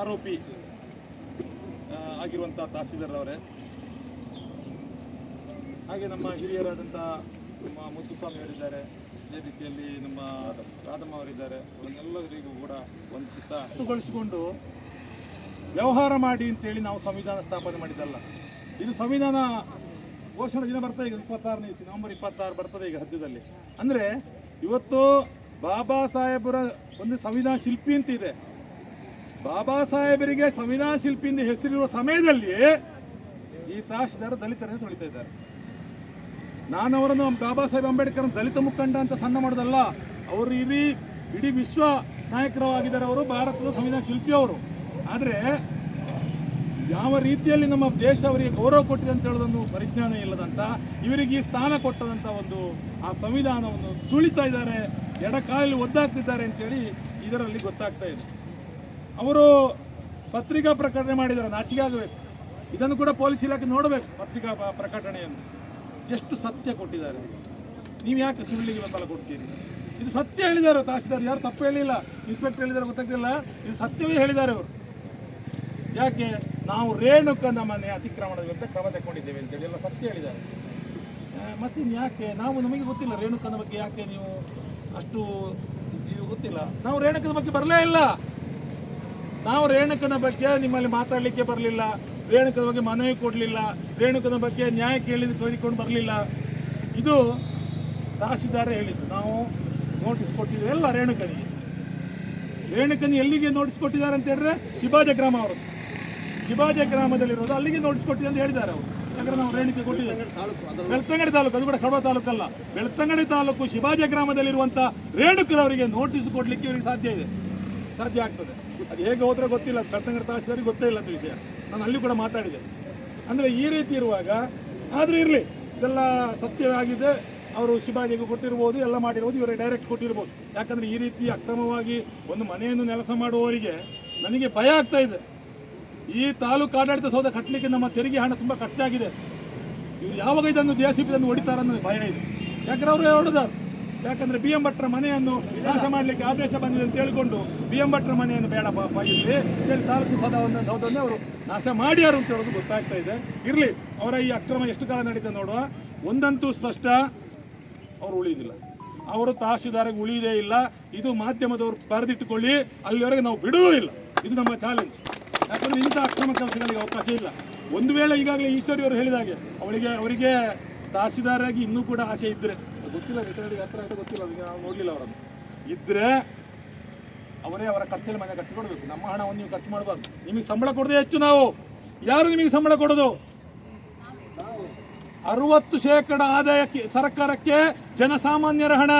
ಆರೋಪಿ ಆಗಿರುವಂಥ ತಹಸೀಲ್ದಾರ್ ಅವರೇ ಹಾಗೆ ನಮ್ಮ ಹಿರಿಯರಾದಂಥ ನಮ್ಮ ಮುತ್ತುಸ್ವಾಮಿ ಅವರಿದ್ದಾರೆ. ಅದೇ ರೀತಿಯಲ್ಲಿ ನಮ್ಮ ರಾಧಮ್ಮ ಅವರಿದ್ದಾರೆ. ಅವರನ್ನೆಲ್ಲರಿಗೂ ಕೂಡ ಒಂದು ಗೊಳಿಸಿಕೊಂಡು ವ್ಯವಹಾರ ಮಾಡಿ ಅಂತೇಳಿ ನಾವು ಸಂವಿಧಾನ ಸ್ಥಾಪನೆ ಮಾಡಿದ್ದಲ್ಲ. ಇದು ಸಂವಿಧಾನ ಘೋಷಣೆ ದಿನ ಬರ್ತದೆ ಈಗ ಇಪ್ಪತ್ತಾರನೇ ಇಸ್ವಿ, ನವೆಂಬರ್ ಇಪ್ಪತ್ತಾರು ಬರ್ತದೆ ಈಗ ಹದ್ಯದಲ್ಲಿ ಅಂದರೆ ಇವತ್ತು ಬಾಬಾ ಸಾಹೇಬರ ಒಂದು ಸಂವಿಧಾನ ಶಿಲ್ಪಿ ಅಂತ ಇದೆ ಬಾಬಾ ಸಾಹೇಬರಿಗೆ ಸಂವಿಧಾನ ಶಿಲ್ಪಿ ಎಂದು ಹೆಸರಿರುವ ಸಮಯದಲ್ಲಿ ಈ ತಹಶೀಲ್ದಾರ್ ದಲಿತರನ್ನು ತೊಳಿತಾ ಇದ್ದಾರೆ. ನಾನು ಅವರನ್ನು ಬಾಬಾ ಸಾಹೇಬ್ ಅಂಬೇಡ್ಕರ್ ದಲಿತ ಮುಖಂಡ ಅಂತ ಸಣ್ಣ ಮಾಡೋದಲ್ಲ, ಅವರು ಇಡೀ ಇಡೀ ವಿಶ್ವ ನಾಯಕರಾಗಿದ್ದಾರೆ ಅವರು, ಭಾರತದ ಸಂವಿಧಾನ ಶಿಲ್ಪಿ ಅವರು. ಆದರೆ ಯಾವ ರೀತಿಯಲ್ಲಿ ನಮ್ಮ ದೇಶ ಅವರಿಗೆ ಗೌರವ ಕೊಟ್ಟಿದೆ ಅಂತ ಹೇಳೋದೊಂದು ಪರಿಜ್ಞಾನ ಇಲ್ಲದಂತ, ಇವರಿಗೆ ಈ ಸ್ಥಾನ ಕೊಟ್ಟದಂತ ಒಂದು ಆ ಸಂವಿಧಾನವನ್ನು ತುಳಿತಾ ಇದ್ದಾರೆ, ಎಡಕಾಲಲ್ಲಿ ಒದ್ದಾಗ್ತಿದ್ದಾರೆ ಅಂತೇಳಿ ಇದರಲ್ಲಿ ಗೊತ್ತಾಗ್ತಾ ಇದೆ. ಅವರು ಪತ್ರಿಕಾ ಪ್ರಕಟಣೆ ಮಾಡಿದ್ದಾರೆ, ನಾಚಿಕೆ ಆಗಬೇಕು. ಇದನ್ನು ಕೂಡ ಪೊಲೀಸ್ ಇಲಾಖೆ ನೋಡಬೇಕು, ಪತ್ರಿಕಾ ಪ್ರಕಟಣೆಯನ್ನು. ಎಷ್ಟು ಸತ್ಯ ಕೊಟ್ಟಿದ್ದಾರೆ. ನೀವು ಯಾಕೆ ಸುಳ್ಳಿಗೆ ಬೆಂಬಲ ಕೊಡ್ತೀರಿ? ಇದು ಸತ್ಯ ಹೇಳಿದ್ದಾರೆ, ತಹಸೀಲ್ದಾರ್ ಯಾರು ತಪ್ಪು ಹೇಳಿಲ್ಲ, ಇನ್ಸ್ಪೆಕ್ಟರ್ ಹೇಳಿದ್ದಾರೆ ಗೊತ್ತಾಗ್ತಿಲ್ಲ, ಇದು ಸತ್ಯವೇ ಹೇಳಿದ್ದಾರೆ ಅವರು. ಯಾಕೆ? ನಾವು ರೇಣುಕನ ಮನೆ ಅತಿಕ್ರಮಣದ ವಿರುದ್ಧ ಕ್ರಮ ತಗೊಂಡಿದ್ದೇವೆ ಅಂತೇಳಿ ಎಲ್ಲ ಸತ್ಯ ಹೇಳಿದ್ದಾರೆ. ಮತ್ತೆ ಯಾಕೆ? ನಾವು ನಮಗೆ ಗೊತ್ತಿಲ್ಲ, ರೇಣುಕನ ಬಗ್ಗೆ ಯಾಕೆ ನೀವು ಅಷ್ಟು, ನೀವು ಗೊತ್ತಿಲ್ಲ. ನಾವು ರೇಣುಕನ ಬಗ್ಗೆ ಬರಲೇ ಇಲ್ಲ. ನಾವು ರೇಣುಕನ ಬಗ್ಗೆ ನಿಮ್ಮಲ್ಲಿ ಮಾತಾಡಲಿಕ್ಕೆ ಬರಲಿಲ್ಲ. ರೇಣುಕನ ಬಗ್ಗೆ ಮನವಿ ಕೊಡಲಿಲ್ಲ. ರೇಣುಕನ ಬಗ್ಗೆ ನ್ಯಾಯ ಕೇಳಿದ ಕೇಳಿಕೊಂಡು ಬರಲಿಲ್ಲ. ಇದು ತಹಸೀಲ್ದಾರೇ ಹೇಳಿದ್ದು. ನಾವು ನೋಟಿಸ್ ಕೊಟ್ಟಿದ್ದೆ ಎಲ್ಲ ರೇಣುಕನಿಗೆ. ರೇಣುಕನಿ ಎಲ್ಲಿಗೆ ನೋಟಿಸ್ ಕೊಟ್ಟಿದ್ದಾರೆ ಅಂತ ಹೇಳಿದ್ರೆ ಶಿವಾಜ ಗ್ರಾಮ ಅವರು. ಶಿವಾಜ ಗ್ರಾಮದಲ್ಲಿರೋದು ಅಲ್ಲಿಗೆ ನೋಟಿಸ್ ಕೊಟ್ಟಿದೆ ಅಂತ ಹೇಳಿದ್ದಾರೆ ಅವರು. ಯಾಕಂದ್ರೆ ನಾವು ರೇಣುಕೆ ಕೊಟ್ಟಿದ್ದೇವೆ. ಬೆಳ್ತಂಗಡಿ ತಾಲೂಕು ಅದು. ಕೂಡ ಕಡವ ತಾಲೂಕಲ್ಲ. ಬೆಳ್ತಂಗಡಿ ತಾಲೂಕು ಶಿವಾಜ ಗ್ರಾಮದಲ್ಲಿರುವಂಥ ರೇಣುಕರವರಿಗೆ ನೋಟಿಸ್ ಕೊಡಲಿಕ್ಕೆ ಇವರಿಗೆ ಸಾಧ್ಯ ಇದೆ. ಸಾಧ್ಯ ಆಗ್ತದೆ. ಅದು ಹೇಗೆ ಹೋದ್ರೆ ಗೊತ್ತಿಲ್ಲ. ಬೆಳ್ತಂಗಡಿ ತಹಸೀಲ್ದಾರಿಗೆ ಗೊತ್ತೇ ಇಲ್ಲ ಅಂತ ವಿಷಯ. ನಾನು ಅಲ್ಲಿ ಕೂಡ ಮಾತಾಡಿದೆ. ಅಂದರೆ ಈ ರೀತಿ ಇರುವಾಗ, ಆದರೂ ಇರಲಿ. ಇದೆಲ್ಲ ಸತ್ಯವಾಗಿದೆ. ಅವರು ಶಿವಾಜಿಗೆ ಕೊಟ್ಟಿರ್ಬೋದು, ಎಲ್ಲ ಮಾಡಿರ್ಬೋದು, ಇವರೇ ಡೈರೆಕ್ಟ್ ಕೊಟ್ಟಿರ್ಬೋದು. ಯಾಕಂದರೆ ಈ ರೀತಿ ಅಕ್ರಮವಾಗಿ ಒಂದು ಮನೆಯನ್ನು ನೆಲಸ ಮಾಡುವವರಿಗೆ ನನಗೆ ಭಯ ಆಗ್ತಾ ಇದೆ. ಈ ತಾಲೂಕು ಆಡಳಿತ ಸೌಧ ಕಟ್ಟಲಿಕ್ಕೆ ನಮ್ಮ ತೆರಿಗೆ ಹಣ ತುಂಬ ಖರ್ಚಾಗಿದೆ. ಇವರು ಯಾವಾಗ ಇದನ್ನು ದೇಸಿಪಿದನ್ನು ಹೊಡಿತಾರೆ ಅನ್ನೋದು ಭಯ ಇದೆ. ಯಾಕಂದ್ರೆ ಅವರು ಹೊಡೆದಾರು ಯಾಕಂದ್ರೆ ಬಿ ಎಂ ಭಟ್ರ ಮನೆಯನ್ನು ನಾಶ ಮಾಡಲಿಕ್ಕೆ ಆದೇಶ ಬಂದಿದೆ ಅಂತ ಹೇಳಿಕೊಂಡು ಬಿ ಎಂ ಭಟ್ರ ಮನೆಯನ್ನು ಬೇಡ ಇಲ್ಲಿ ಅಂತೇಳಿ ತಾಲೂಕು ಸೌಧವನ್ನು ಸೌದನ್ನೇ ಅವರು ನಾಶ ಮಾಡ್ಯಾರು ಅಂತ ಹೇಳೋದು ಗೊತ್ತಾಗ್ತಾ ಇದೆ. ಇರಲಿ, ಅವರ ಈ ಅಕ್ರಮ ಎಷ್ಟು ಕಾಲ ನಡೀತದೆ ನೋಡುವ? ಒಂದಂತೂ ಸ್ಪಷ್ಟ, ಅವರು ಉಳಿದಿಲ್ಲ. ಅವರು ತಹಶೀಲ್ದಾರಿಗೆ ಉಳಿಯದೇ ಇಲ್ಲ. ಇದು ಮಾಧ್ಯಮದವರು ಬರೆದಿಟ್ಟುಕೊಳ್ಳಿ, ಅಲ್ಲಿವರೆಗೆ ನಾವು ಬಿಡುವುದೂ ಇಲ್ಲ. ಇದು ನಮ್ಮ ಚಾಲೆಂಜ್ ಯಾಕಂದ್ರೆ ಇಂಥ ಅಕ್ರಮ ಕೆಲಸಗಳಿಗೆ ಅವಕಾಶ ಇಲ್ಲ. ಒಂದು ವೇಳೆ ಈಗಾಗಲೇ ಈಶ್ವರಿ ಅವರು ಹೇಳಿದ ಹಾಗೆ ಅವಳಿಗೆ, ಅವರಿಗೆ ತಹಸೀಲ್ದಾರಾಗಿ ಇನ್ನೂ ಕೂಡ ಆಸೆ ಇದ್ದರೆ ಗೊತ್ತಿಲ್ಲ ರಿಟೈರ್ಡ್ಗೆ ಹತ್ರ ಗೊತ್ತಿಲ್ಲ ಅವರಿಗೆ ನಾವು ನೋಡಲಿಲ್ಲ ಅವರನ್ನು. ಇದ್ದರೆ ಅವರೇ ಅವರ ಖರ್ಚಲ್ಲಿ ಮನೆ ಕಟ್ಟಿಕೊಡ್ಬೇಕು ನಮ್ಮ ಹಣವನ್ನು ನೀವು ಖರ್ಚು ಮಾಡಬಾರ್ದು. ನಿಮಗೆ ಸಂಬಳ ಕೊಡದೆ ಹೆಚ್ಚು ನಾವು. ಯಾರು ನಿಮಗೆ ಸಂಬಳ ಕೊಡೋದು? ಅರವತ್ತು ಶೇಕಡ ಆದಾಯಕ್ಕೆ, ಸರ್ಕಾರಕ್ಕೆ ಜನಸಾಮಾನ್ಯರ ಹಣ.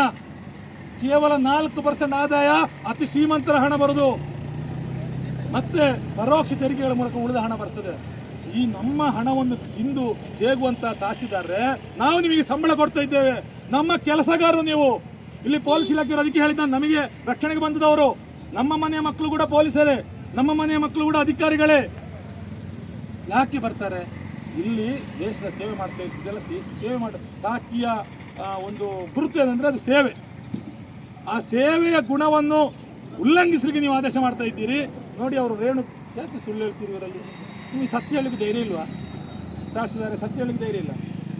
ಕೇವಲ ನಾಲ್ಕು ಪರ್ಸೆಂಟ್ ಆದಾಯ, ಅತಿ ಶ್ರೀಮಂತರ ಹಣ ಬರುದು. ಮತ್ತೆ ಪರೋಕ್ಷ ತೆರಿಗೆಗಳ ಮೂಲಕ ಉಳಿದ ಹಣ ಬರ್ತದೆ. ಈ ನಮ್ಮ ಹಣವನ್ನು ತಿಂದು ತೇಗುವಂತ ತಹಸೀಲ್ದಾರ್ರೆ, ನಾವು ನಿಮಗೆ ಸಂಬಳ ಕೊಡ್ತಾ ಇದ್ದೇವೆ. ನಮ್ಮ ಕೆಲಸಗಾರರು ನೀವು. ಇಲ್ಲಿ ಪೊಲೀಸ್ ಇಲಾಖೆಯವರು ಅದಕ್ಕೆ ಹೇಳಿದ ನಮಗೆ ರಕ್ಷಣೆಗೆ ಬಂದದವರು. ನಮ್ಮ ಮನೆಯ ಮಕ್ಕಳು ಕೂಡ ಪೊಲೀಸರೇ. ನಮ್ಮ ಮನೆಯ ಮಕ್ಕಳು ಕೂಡ ಅಧಿಕಾರಿಗಳೇ. ಯಾಕೆ ಬರ್ತಾರೆ? ಇಲ್ಲಿ ದೇಶದ ಸೇವೆ ಮಾಡ್ತಾ ಇದ್ದೆಲ್ಲ ಸೇವೆ ಮಾಡ ಕಾಕಿಯ ಒಂದು ಗುರುತು ಏನಂದರೆ ಅದು ಸೇವೆ. ಆ ಸೇವೆಯ ಗುಣವನ್ನು ಉಲ್ಲಂಘಿಸಲಿಕ್ಕೆ ನೀವು ಆದೇಶ ಮಾಡ್ತಾ ಇದ್ದೀರಿ. ನೋಡಿ ಅವರು ರೇಣು, ಯಾಕೆ ಸುಳ್ಳು ಹೇಳ್ತೀರಿ ಇವರಲ್ಲಿ ನಿಮಗೆ ಸತ್ಯ ಹೇಳಿಕೆ ಧೈರ್ಯ ಇಲ್ವಾ? ತಹಸೀಲ್ದಾರ್, ಸತ್ಯ ಹೇಳಿಕ್ಕೆ ಧೈರ್ಯ ಇಲ್ಲ.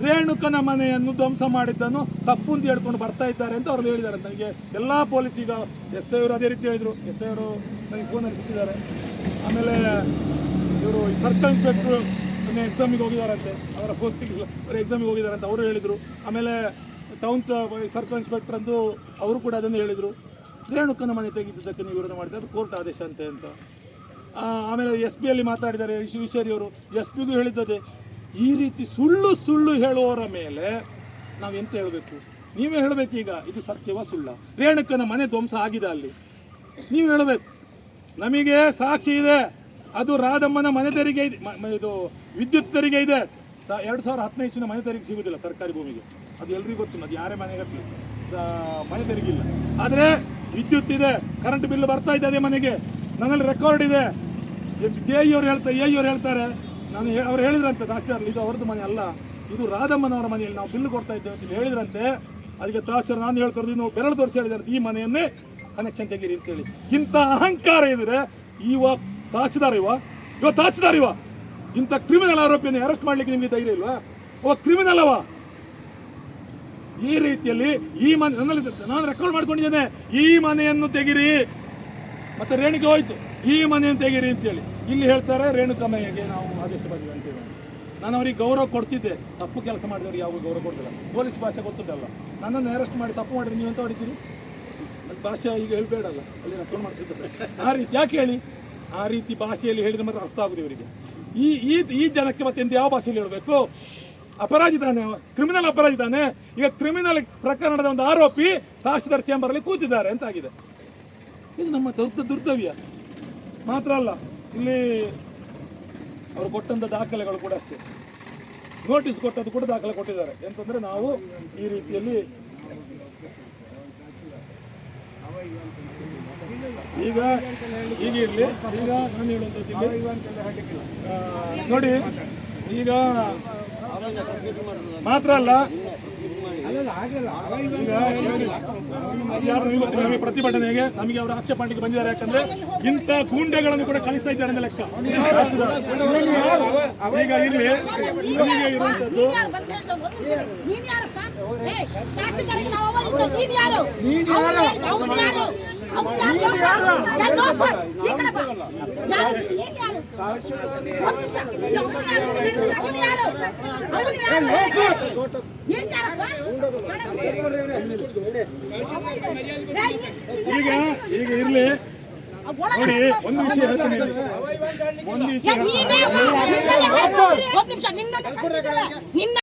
ರೇಣುಕನ ಮನೆಯನ್ನು ಧ್ವಂಸ ಮಾಡಿದ್ದನ್ನು ತಪ್ಪು ಅಂತ ಹೇಳ್ಕೊಂಡು ಬರ್ತಾ ಇದ್ದಾರೆ ಅಂತ ಅವರು ಹೇಳಿದ್ದಾರೆ. ನನಗೆ ಎಲ್ಲ ಪೊಲೀಸ್ ಈಗ ಎಸ್ ಐ ಅವರು ಅದೇ ರೀತಿ ಹೇಳಿದರು. ಎಸ್ ಐ ಅವರು ನನಗೆ ಫೋನಲ್ಲಿ ಸಿಕ್ಕಿದ್ದಾರೆ. ಆಮೇಲೆ ಇವರು ಸರ್ಕಲ್ ಇನ್ಸ್ಪೆಕ್ಟ್ರು ಮೊನ್ನೆ ಎಕ್ಸಾಮಿಗೆ ಹೋಗಿದಾರಂತೆ ಅವರ ಪೋಸ್ಟಿಗೆ ಅವರ ಎಕ್ಸಾಮಿಗೆ ಅಂತ ಅವರು ಹೇಳಿದರು. ಆಮೇಲೆ ಟೌನ್ ಸರ್ಕಲ್ ಇನ್ಸ್ಪೆಕ್ಟರ್ ಅಂದು ಅವರು ಕೂಡ ಅದನ್ನು ಹೇಳಿದರು. ರೇಣುಕನ ಮನೆ ತೆಗೆದಿದ್ದಕ್ಕೆ ನೀವು ವಿರೋಧ ಮಾಡಿದ್ರೆ ಅದು ಕೋರ್ಟ್ ಆದೇಶ ಅಂತೆ ಅಂತ. ಆಮೇಲೆ ಎಸ್ ಪಿಯಲ್ಲಿ ಮಾತಾಡಿದ್ದಾರೆ. ವಿಶ್ವೇಶ್ವರಿಯವರು ಎಸ್ ಪಿಗೂ ಹೇಳಿದ್ದದೆ. ಈ ರೀತಿ ಸುಳ್ಳು ಸುಳ್ಳು ಹೇಳುವವರ ಮೇಲೆ ನಾವು ಎಂತ ಹೇಳಬೇಕು? ನೀವೇ ಹೇಳಬೇಕು ಈಗ, ಇದು ಸತ್ಯವ ಸುಳ್ಳ? ರೇಣುಕನ ಮನೆ ಧ್ವಂಸ ಆಗಿದೆ ಅಲ್ಲಿ. ನೀವು ಹೇಳಬೇಕು. ನಮಗೆ ಸಾಕ್ಷಿ ಇದೆ. ಅದು ರಾಧಮ್ಮನ ಮನೆ ತೆರಿಗೆ ಇದೆ. ಇದು ವಿದ್ಯುತ್ ತೆರಿಗೆ ಇದೆ. ಎರಡು ಸಾವಿರ ಹದಿನೈದು ಮನೆ ತೆರಿಗೆ ಸಿಗುವುದಿಲ್ಲ ಸರ್ಕಾರಿ ಭೂಮಿಗೆ. ಅದು ಎಲ್ರಿಗೂ ಗೊತ್ತು ಅದು ಯಾರೇ ಮನೆ ಕಟ್ಟಲಿ ಮನೆ ತೆರಿಗೆ ಇಲ್ಲ ಆದರೆ ವಿದ್ಯುತ್ ಇದೆ. ಕರೆಂಟ್ ಬಿಲ್ ಬರ್ತಾ ಇದೆ ಅದೇ ಮನೆಗೆ. ನನ್ನಲ್ಲಿ ರೆಕಾರ್ಡ್ ಇದೆ. ಜೆ ಅವ್ರು ಹೇಳ್ತಾರೆ ಎ ಅವ್ರು ಹೇಳ್ತಾರೆ. ನಾನು ಅವ್ರು ಹೇಳಿದ್ರಂತೆ ತಹಸೀಲ್ದಾರ್ ಇದು ಅವ್ರದ್ದು ಮನೆ ಅಲ್ಲ. ಇದು ರಾಧಮ್ಮನವರ ಮನೆಯಲ್ಲಿ ನಾವು ಬಿಲ್ ಕೊಡ್ತಾ ಇದ್ದೇವೆ ಅಂತ ಹೇಳಿದ್ರಂತೆ. ಅದಕ್ಕೆ ತಹಸೀಲ್ದಾರ್ ನಾನು ಹೇಳ್ಕೊಡ್ದು ನೀವು ಬೆರಳು ತೋರಿಸಿ ಹೇಳಿದ್ದಾರೆ. ಈ ಮನೆಯನ್ನೇ ಕನೆಕ್ಷನ್ ತೆಗೀರಿ ಅಂತೇಳಿ ಇಂಥ ಅಹಂಕಾರ ಇದ್ರೆ ಈ ವ- ತಹಸೀಲ್ದಾರ್ ಇವ? ಇವ ತಹಸೀಲ್ದಾರ್ ಇವ? ಇಂಥ ಕ್ರಿಮಿನಲ್ ಆರೋಪಿಯನ್ನು ಅರೆಸ್ಟ್ ಮಾಡ್ಲಿಕ್ಕೆ ನಿಮಗೆ ಧೈರ್ಯ ಇಲ್ವಾ? ಅವ ಕ್ರಿಮಿನಲ್ ಅವ? ಈ ರೀತಿಯಲ್ಲಿ ಈ ಮನೆ ನನ್ನಲ್ಲಿ ನಾನು ರೆಕಾರ್ಡ್ ಮಾಡ್ಕೊಂಡಿದ್ದೇನೆ. ಈ ಮನೆಯನ್ನು ತೆಗಿರಿ. ಮತ್ತೆ ರೇಣಿಗೆ ಹೋಯ್ತು. ಈ ಮನೆಯನ್ನು ತೆಗಿರಿ ಅಂತೇಳಿ ಇಲ್ಲಿ ಹೇಳ್ತಾರೆ ರೇಣುಕಮ್ಮಯ್ಯಗೆ ನಾವು ಆದೇಶ ಬಂದಿವೆ ಅಂತೇಳಿ ನಾನು ಅವರಿಗೆ ಗೌರವ ಕೊಡ್ತಿದ್ದೆ. ತಪ್ಪು ಕೆಲಸ ಮಾಡಿದವರಿಗೆ ಯಾವ ಗೌರವ ಕೊಡ್ತಿಲ್ಲ. ಪೊಲೀಸ್ ಭಾಷೆ ಗೊತ್ತಿದ್ದಲ್ಲ ನನ್ನನ್ನು ಅರೆಸ್ಟ್ ಮಾಡಿ ತಪ್ಪು ಮಾಡಿದ್ರೆ ನೀವು ಅಂತ ಹೊಡಿತೀರಿ ಭಾಷೆ ಈಗ ಹೇಳಬೇಡಲ್ಲ. ಅಲ್ಲಿ ರೆಕಾರ್ಡ್ ಮಾಡ್ತಿದ್ದಾರೆ ಆ ರೀತಿ, ಯಾಕೆ ಹೇಳಿ? ಆ ರೀತಿ ಭಾಷೆಯಲ್ಲಿ ಹೇಳಿದ್ರೆ ಮಾತ್ರ ಅರ್ಥ ಆಗುದು ಇವರಿಗೆ. ಈ ಈ ಈ ಜನಕ್ಕೆ ಮತ್ತೆ ಯಾವ ಭಾಷೆಯಲ್ಲಿ ಹೇಳಬೇಕು? ಅಪರಾಜಿತಾನೆ ಕ್ರಿಮಿನಲ್ ಅಪರಾಜಿತಾನೆ ಈಗ ಕ್ರಿಮಿನಲ್ ಪ್ರಕರಣದ ಒಂದು ಆರೋಪಿ ತಹಸೀಲ್ದಾರ್ ಚೇಂಬರಲ್ಲಿ ಕೂತಿದ್ದಾರೆ ಅಂತ ಆಗಿದೆ. ಇದು ನಮ್ಮ ದೊಡ್ಡ ದುರ್ದವ್ಯ. ಮಾತ್ರ ಅಲ್ಲ. ಇಲ್ಲಿ ಅವರು ಕೊಟ್ಟಂಥ ದಾಖಲೆಗಳು ಕೂಡ ಅಷ್ಟೇ. ನೋಟಿಸ್ ಕೊಟ್ಟದ್ದು ಕೂಡ ದಾಖಲೆ ಕೊಟ್ಟಿದ್ದಾರೆ. ಎಂತಂದರೆ ನಾವು ಈ ರೀತಿಯಲ್ಲಿ ಈಗ ಈಗ ಇರಲಿ. ಈಗ ನಾನು ಹೇಳುವಂಥದ್ದು ನೋಡಿ, ಈಗ ಮಾತ್ರ ಅಲ್ಲ ಯಾರು ಇವತ್ತು ನಮಗೆ ಪ್ರತಿಭಟನೆಗೆ ನಮಗೆ ಅವರು ಆಕ್ಷೇಪ ಮಾಡಲಿಕ್ಕೆ ಬಂದಿದ್ದಾರೆ. ಯಾಕಂದ್ರೆ ಇಂಥ ಗೂಂಡೆಗಳನ್ನು ಕೂಡ ಕಳಿಸ್ತಾ ಇದ್ದಾರೆ ಅಂತ ಲೆಕ್ಕ. ಈಗ ಇಲ್ಲಿ ನಮಗೆ ಇರುವಂತದ್ದು ನೀನ್ ಯಾರು? ಈಗ ಈಗ ಇರ್ಲಿ. ನೋಡಿ ಒಂದು ವಿಷಯ ಹೇಳ್ತೀನಿ. ಒಂದು ವಿಷಯ ನಿನ್ನ